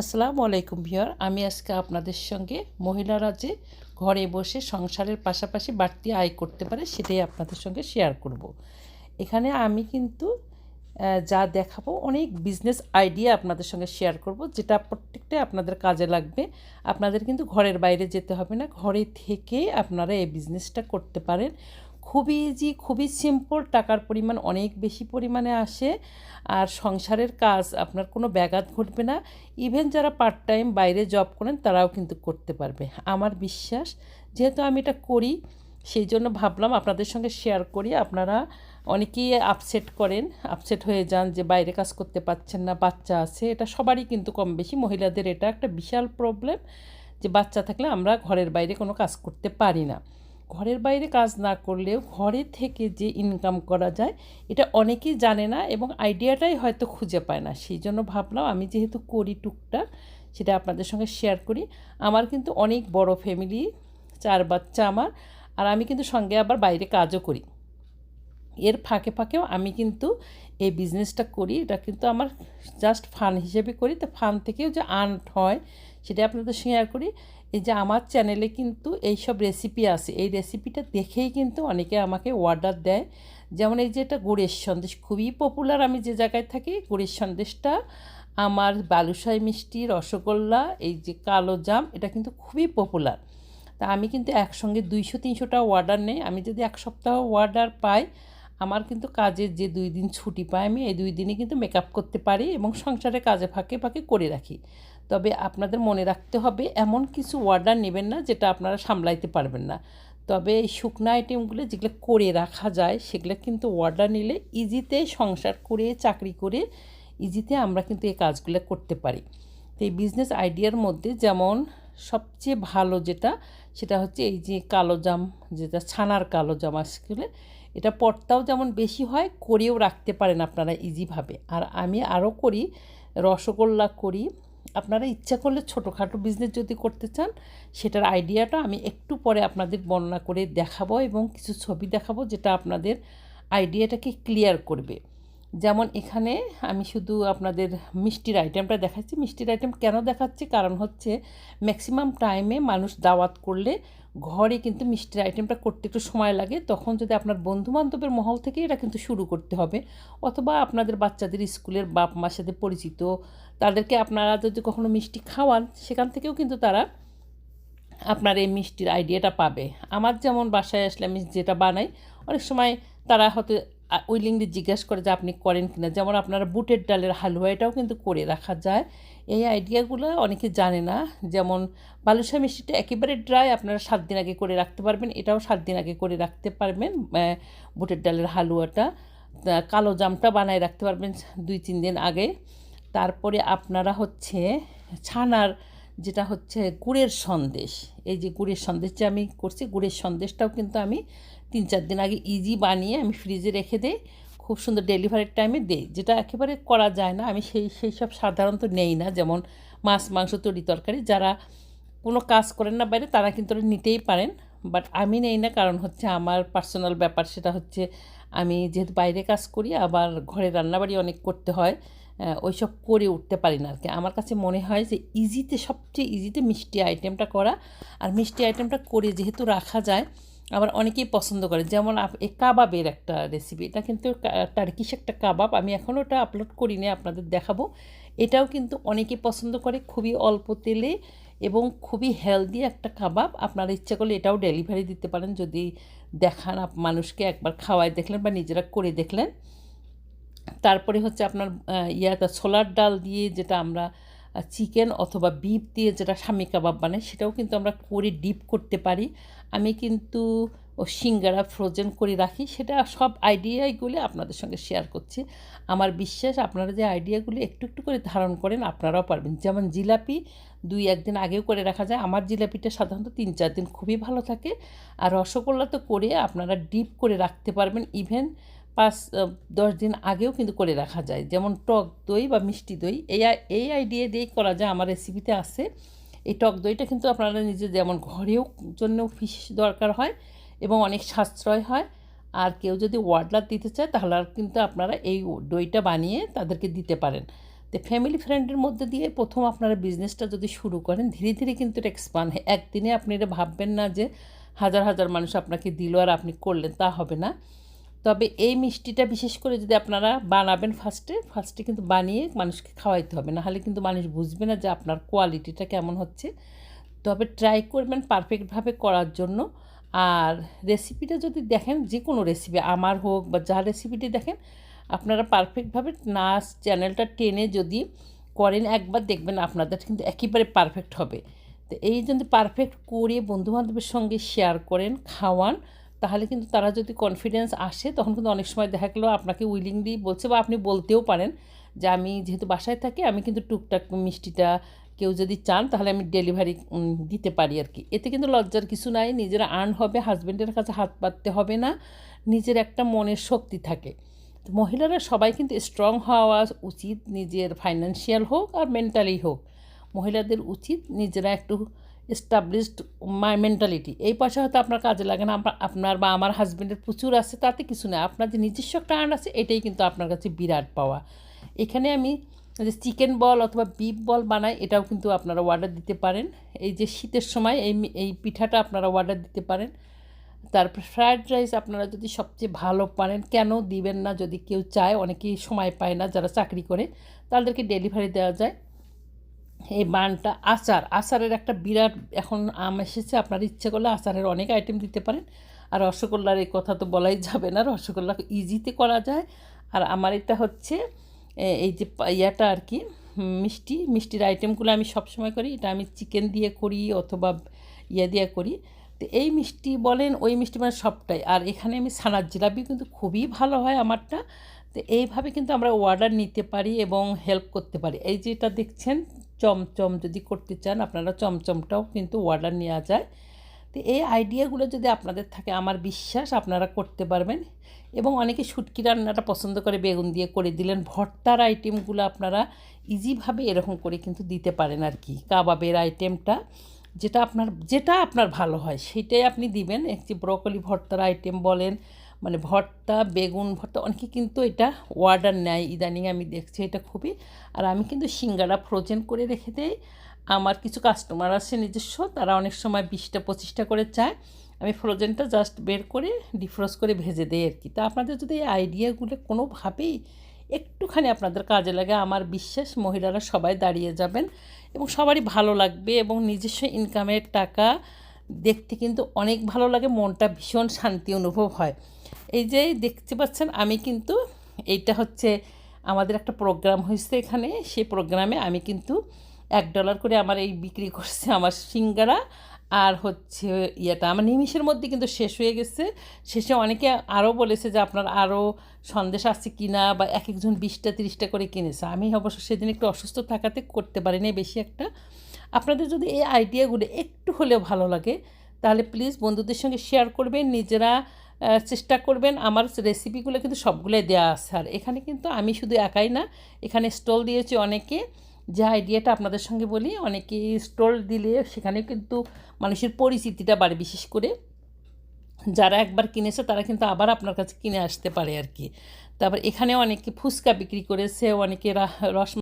আসসালামু আলাইকুম ভিওর আমি আজকে আপনাদের সঙ্গে মহিলারা যে ঘরে বসে সংসারের পাশাপাশি বাড়তি আয় করতে পারে সেটাই আপনাদের সঙ্গে শেয়ার করব। এখানে আমি কিন্তু যা দেখাবো অনেক বিজনেস আইডিয়া আপনাদের সঙ্গে শেয়ার করব, যেটা প্রত্যেকটাই আপনাদের কাজে লাগবে আপনাদের কিন্তু ঘরের বাইরে যেতে হবে না, ঘরে থেকে আপনারা এই বিজনেসটা করতে পারেন খুবই ইজি খুবই সিম্পল টাকার পরিমাণ অনেক বেশি পরিমাণে আসে। আর সংসারের কাজ, আপনার কোনো ব্যাঘাত ঘটবে না। ইভেন যারা পার্ট টাইম বাইরে জব করেন, তারাও কিন্তু করতে পারবে। আমার বিশ্বাস, যেহেতু আমি এটা করি, সেই জন্য ভাবলাম আপনাদের সঙ্গে শেয়ার করি। আপনারা অনেকেই আপসেট করেন আপসেট হয়ে যান যে বাইরে কাজ করতে পারছেন না, বাচ্চা আছে। এটা সবারই কিন্তু কম বেশি, মহিলাদের এটা একটা বিশাল প্রবলেম যে বাচ্চা থাকলে আমরা ঘরের বাইরে কোনো কাজ করতে পারি না। ঘরের বাইরে কাজ না করলেও ঘরে থেকে যে ইনকাম করা যায়, এটা অনেকেই জানে না এবং আইডিয়াটাই হয়তো খুঁজে পায় না। সেই জন্য ভাবলাম আমি যেহেতু করি টুকটাক, সেটা আপনাদের সঙ্গে শেয়ার করি। আমার কিন্তু অনেক বড় ফ্যামিলি চার বাচ্চা আমার, আর আমি কিন্তু সঙ্গে আবার বাইরে কাজও করি। এর ফাঁকে ফাঁকেও আমি কিন্তু এই বিজনেসটা করি। এটা কিন্তু আমার জাস্ট ফান হিসেবে করি। তো ফান থেকেও যে আর্ন হয় সেটা আপনাদের শেয়ার করি। এই যে আমার চ্যানেলে কিন্তু এই সব রেসিপি আছে। এই রেসিপিটা দেখেই কিন্তু অনেকে আমাকে অর্ডার দেয়। যেমন এই যে এটা গুড়ের সন্দেশ, খুবই পপুলার আমি যে জায়গায় থাকি গুড়ের সন্দেশটা আমার বালুশাই মিষ্টি, রসগোল্লা, এই যে কালো জাম, এটা কিন্তু খুবই পপুলার তা আমি কিন্তু একসঙ্গে দুইশো, তিনশোটা অর্ডার নেই। আমি যদি এক সপ্তাহ অর্ডার পাই, আমার কিন্তু কাজের যে দুই দিন ছুটি পাই আমি এই দুই দিনে কিন্তু মেকআপ করতে পারি এবং সংসারে কাজে ফাঁকে ফাঁকে করে রাখি। তবে আপনাদের মনে রাখতে হবে, এমন কিছু অর্ডার নেবেন না যেটা আপনারা সামলাইতে পারবেন না। তবে এই শুকনো আইটেমগুলো যেগুলো করে রাখা যায়, সেগুলো কিন্তু অর্ডার নিলে ইজিতে সংসার করে, চাকরি করে ইজিতে আমরা কিন্তু এই কাজগুলো করতে পারি। তো এই বিজনেস আইডিয়ার মধ্যে যেমন সবচেয়ে ভালো যেটা, সেটা হচ্ছে এই যে কালো জাম, যেটা ছানার কালো জাম আসলে, এটা পটটাও যেমন বেশি হয়, করেও রাখতে পারেন আপনারা ইজিভাবে আর আমি আরও করি, রসগোল্লা করি আপনারা ইচ্ছা করলে ছোটোখাটো বিজনেস যদি করতে চান, সেটার আইডিয়াটা আমি একটু পরে আপনাদের বর্ণনা করে দেখাবো এবং কিছু ছবি দেখাবো, যেটা আপনাদের আইডিয়াটাকে ক্লিয়ার করবে। যেমন এখানে আমি শুধু আপনাদের মিষ্টির আইটেমটা দেখাচ্ছি। মিষ্টির আইটেম কেন দেখাচ্ছি? কারণ হচ্ছে ম্যাক্সিমাম টাইমে মানুষ দাওয়াত করলে ঘরে কিন্তু মিষ্টির আইটেমটা করতে একটু সময় লাগে। তখন যদি আপনার বন্ধুবান্ধবের মহল থেকে এটা কিন্তু শুরু করতে হবে। অথবা আপনাদের বাচ্চাদের স্কুলের বাপ মার সাথে পরিচিত, তাদেরকে আপনারা যদি কখনো মিষ্টি খাওয়ান, সেখান থেকেও কিন্তু তারা আপনার এই মিষ্টির আইডিয়াটা পাবে। আমার যেমন বাসায় আসলে আমি যেটা বানাই, অনেক সময় তারা হয়তো উইলিংলি জিজ্ঞাসা করে যে আপনি করেন কিনা। যেমন আপনারা বুটের ডালের হালুয়া, এটাও কিন্তু করে রাখা যায়। এই আইডিয়াগুলো অনেকে জানে না। যেমন বালুশা মিষ্টিটা একেবারে ড্রাই, আপনারা সাত দিন আগে করে রাখতে পারবেন, এটাও সাত দিন আগে করে রাখতে পারবেন বুটের ডালের হালুয়াটা। কালো জামটা বানায় রাখতে পারবেন দুই, তিন দিন আগে। তারপরে আপনারা হচ্ছে ছানার যেটা হচ্ছে গুড়ের সন্দেশ, এই যে গুড়ের সন্দেশ যে আমি করছি, গুড়ের সন্দেশটাও কিন্তু আমি তিন চার দিন আগে ইজি বানিয়ে আমি ফ্রিজে রেখে দিই। খুব সুন্দর ডেলিভারির টাইমে দেই। যেটা একেবারে করা যায় না। আমি সেই সেই সব সাধারণত নেই না। যেমন মাছ মাংস তরি তরকারি। যারা কোনো কাজ করেন না বাইরে তারা কিন্তু নিতেই পারেন। বাট আমি নেই না। কারণ হচ্ছে আমার পার্সোনাল ব্যাপার। সেটা হচ্ছে আমি যেহেতু বাইরে কাজ করি আবার ঘরে রান্নাবাড়ি অনেক করতে হয় আহ, ওইসব করে উঠতে পারি না আর কি আমার কাছে মনে হয় যে ইজিতে সবচেয়ে ইজিতে মিষ্টি আইটেমটা করা। আর মিষ্টি আইটেমটা করে যেহেতু রাখা যায় আবার অনেকেই পছন্দ করে। যেমন এই কাবাবের একটা রেসিপি এটা কিন্তু টার্কিশ একটা কাবাব, আমি এখনও ওটা আপলোড করিনি, আপনাদের দেখাবো। এটাও কিন্তু অনেকেই পছন্দ করে, খুবই অল্প তেলে এবং খুবই হেলদি একটা কাবাব। আপনারা ইচ্ছা করলে এটাও ডেলিভারি দিতে পারেন, যদি দেখান মানুষকে একবার খাওয়ায় দেখলেন বা নিজেরা করে দেখলেন। তারপরে হচ্ছে আপনার ইয়াটা ছোলার ডাল দিয়ে যেটা আমরা চিকেন অথবা বিফ দিয়ে যেটা স্বামী কাবাব বানাই সেটাও কিন্তু আমরা করে ডিপ করতে পারি। আমি কিন্তু ও সিঙ্গারা ফ্রোজেন করে রাখি, সেটা সব আইডিয়াগুলি আপনাদের সঙ্গে শেয়ার করছি। আমার বিশ্বাস আপনারা যে আইডিয়াগুলি একটু একটু করে ধারণ করেন, আপনারাও পারবেন। যেমন জিলাপি দুই একদিন আগেও করে রাখা যায়। আমার জিলাপিটা সাধারণত তিন চার দিন খুবই ভালো থাকে। আর রসগোল্লা তো করে আপনারা ডিপ করে রাখতে পারবেন। ইভেন পাঁচ দশ দিন আগেও কিন্তু করে রাখা যায়। যেমন টক দই বা মিষ্টি দই এই এই আইডিয়া দিয়েই করা যায়, আমার রেসিপিতে আছে। এই টক দইটা কিন্তু আপনারা নিজে যেমন ঘরেও জন্য ফিস দরকার হয় এবং অনেক সাশ্রয় হয়। আর কেউ যদি ওয়ার্ডলার দিতে চায়, তাহলে আর কিন্তু আপনারা এই দইটা বানিয়ে তাদেরকে দিতে পারেন। তো ফ্যামিলি ফ্রেন্ডের মধ্যে দিয়ে প্রথম আপনারা বিজনেসটা যদি শুরু করেন, ধীরে ধীরে কিন্তু এটা এক্সপান্ড হয়। একদিনে আপনি এটা ভাববেন না যে হাজার হাজার মানুষ আপনাকে দিল আর আপনি করলেন, তা হবে না। তবে এই মিষ্টিটা বিশেষ করে যদি আপনারা বানাবেন ফার্স্টে ফার্স্টে কিন্তু বানিয়ে মানুষকে খাওয়াইতে হবে। নাহলে কিন্তু মানুষ বুঝবে না যে আপনার কোয়ালিটিটা কেমন হচ্ছে। তবে ট্রাই করবেন পারফেক্টভাবে করার জন্য। আর রেসিপিটা যদি দেখেন যে কোনো রেসিপি আমার হোক বা যা রেসিপিটি দেখেন, আপনারা পারফেক্টভাবে নাচ চ্যানেলটা টেনে যদি করেন, একবার দেখবেন আপনাদের কিন্তু একেবারে পারফেক্ট হবে। তো এই জন্য পারফেক্ট করে বন্ধুবান্ধবের সঙ্গে শেয়ার করেন, খাওয়ান। তাহলে কিন্তু তারা যদি কনফিডেন্স আসে, তখন কিন্তু অনেক সময় দেখা গেলো আপনাকে উইলিংলি বলছে বা আপনি বলতেও পারেন যে আমি যেহেতু বাসায় থাকি, আমি কিন্তু টুকটাক মিষ্টিটা কেউ যদি চান তাহলে আমি ডেলিভারি দিতে পারি আর কি। এতে কিন্তু লজ্জার কিছু নাই, নিজেরা আর্ন হবে হাজব্যান্ডের কাছে হাত পাততে হবে না, নিজের একটা মনের শক্তি থাকে। তো মহিলারা সবাই কিন্তু স্ট্রং হওয়া উচিত, নিজের ফাইন্যান্সিয়াল হোক আর মেন্টালি হোক। মহিলাদের উচিত নিজেরা একটু এস্টাবলিশড মাই মেন্টালিটি এই পয়সা হয়তো আপনার কাজে লাগে না, আপনার বা আমার হাজব্যান্ডের প্রচুর আছে, তাতে কিছু না আপনার যে নিজস্ব একটা আর্ন আছে, এটাই কিন্তু আপনার কাছে বিরাট পাওয়া। এখানে আমি যে চিকেন বল অথবা বিফ বল বানাই, এটাও কিন্তু আপনারা অর্ডার দিতে পারেন। এই যে শীতের সময় এই এই পিঠাটা আপনারা অর্ডার দিতে পারেন। তারপর ফ্রায়েড রাইস আপনারা যদি সবচেয়ে ভালো পারেন, কেন দিবেন না? যদি কেউ চায়, অনেকেই সময় পায় না যারা চাকরি করে, তাদেরকে ডেলিভারি দেওয়া যায়। এই বানটা আচার, আচারের একটা বিরাট এখন আম এসেছে, আপনার ইচ্ছে করলে আচারের অনেক আইটেম দিতে পারেন। আর রসগোল্লার এই কথা তো বলাই যাবে না, রসগোল্লা ইজিতে করা যায়। আর আমার এটা হচ্ছে এই যে ইয়াটা আর কি মিষ্টি, মিষ্টির আইটেমগুলো আমি সবসময় করি। এটা আমি চিকেন দিয়ে করি অথবা ইয়ে দিয়ে করি। তো এই মিষ্টি বলেন, ওই মিষ্টি মানে সবটাই। আর এখানে আমি ছানার জিলাপি কিন্তু খুবই ভালো হয় আমারটা। তো এইভাবে কিন্তু আমরা অর্ডার নিতে পারি এবং হেল্প করতে পারি। এই যেটা দেখছেন চমচম যদি করতে চান, আপনারা চমচমটাও কিন্তু অর্ডার নেওয়া যায়। তো এই আইডিয়াগুলো যদি আপনাদের থাকে, আমার বিশ্বাস আপনারা করতে পারবেন। এবং অনেকে শুটকি রান্নাটা পছন্দ করে, বেগুন দিয়ে করে দিলেন। ভর্তার আইটেমগুলো আপনারা ইজিভাবে এরকম করে কিন্তু দিতে পারেন আর কি। কাবাবের আইটেমটা যেটা আপনার যেটা আপনার ভালো হয়, সেটাই আপনি দিবেন। একটি ব্রকলি ভর্তার আইটেম বলেন মানে ভর্তা, বেগুন ভর্তা, অনেকে কিন্তু এটা অর্ডার নেয়। ইদানিং আমি দেখছি এটা খুবই। আর আমি কিন্তু সিঙ্গারা ফ্রোজেন করে রেখে দেই। আমার কিছু কাস্টমার আছে নিজস্ব, তারা অনেক সময় বিশটা, পঁচিশটা করে চায়। আমি ফ্রোজেনটা জাস্ট বের করে ডিফ্রোজ করে ভেজে দিই আর কি। তা আপনাদের যদি এই আইডিয়াগুলো কোনোভাবেই একটুখানি আপনাদের কাজে লাগে, আমার বিশ্বাস মহিলারা সবাই দাঁড়িয়ে যাবেন এবং সবারই ভালো লাগবে এবং নিজস্ব ইনকামের টাকা দেখতে কিন্তু অনেক ভালো লাগে, মনটা ভীষণ শান্তি অনুভব হয়। এই যে দেখতে পাচ্ছেন, আমি কিন্তু এইটা হচ্ছে আমাদের একটা প্রোগ্রাম হয়েছে এখানে। সেই প্রোগ্রামে আমি কিন্তু এক ডলার করে আমার এই বিক্রি করছে আমার সিঙ্গারা আর হচ্ছে ইয়েটা। আমার নিমিষের মধ্যে কিন্তু শেষ হয়ে গেছে। শেষে অনেকে আরও বলেছে যে আপনার আরও সন্দেশ আছে কিনা বা এক একজন বিশটা, তিরিশটা করে কিনেছে। আমি অবশ্য সেদিন একটু অসুস্থ থাকাতে করতে পারিনি বেশি একটা। আপনাদের যদি এই আইডিয়াগুলো একটু হলেও ভালো লাগে, তাহলে প্লিজ বন্ধুদের সঙ্গে শেয়ার করবেন। নিজেরা চেষ্টা করবেন আমার রেসিপিগুলো কিন্তু সবগুলোই দেওয়া আছে। আর এখানে কিন্তু আমি শুধু একাই না, এখানে স্টল দিয়েছি অনেকে, যে আইডিয়াটা আপনাদের সঙ্গে বলি, অনেকে স্টল দিলে সেখানে কিন্তু মানুষের পরিচিতিটা বাড়ে বিশেষ করে। যারা একবার কিনেছে তারা কিন্তু আবার আপনার কাছে কিনে আসতে পারে আর কি। তারপর এখানে অনেকে ফুচকা বিক্রি করেছে, অনেকে রস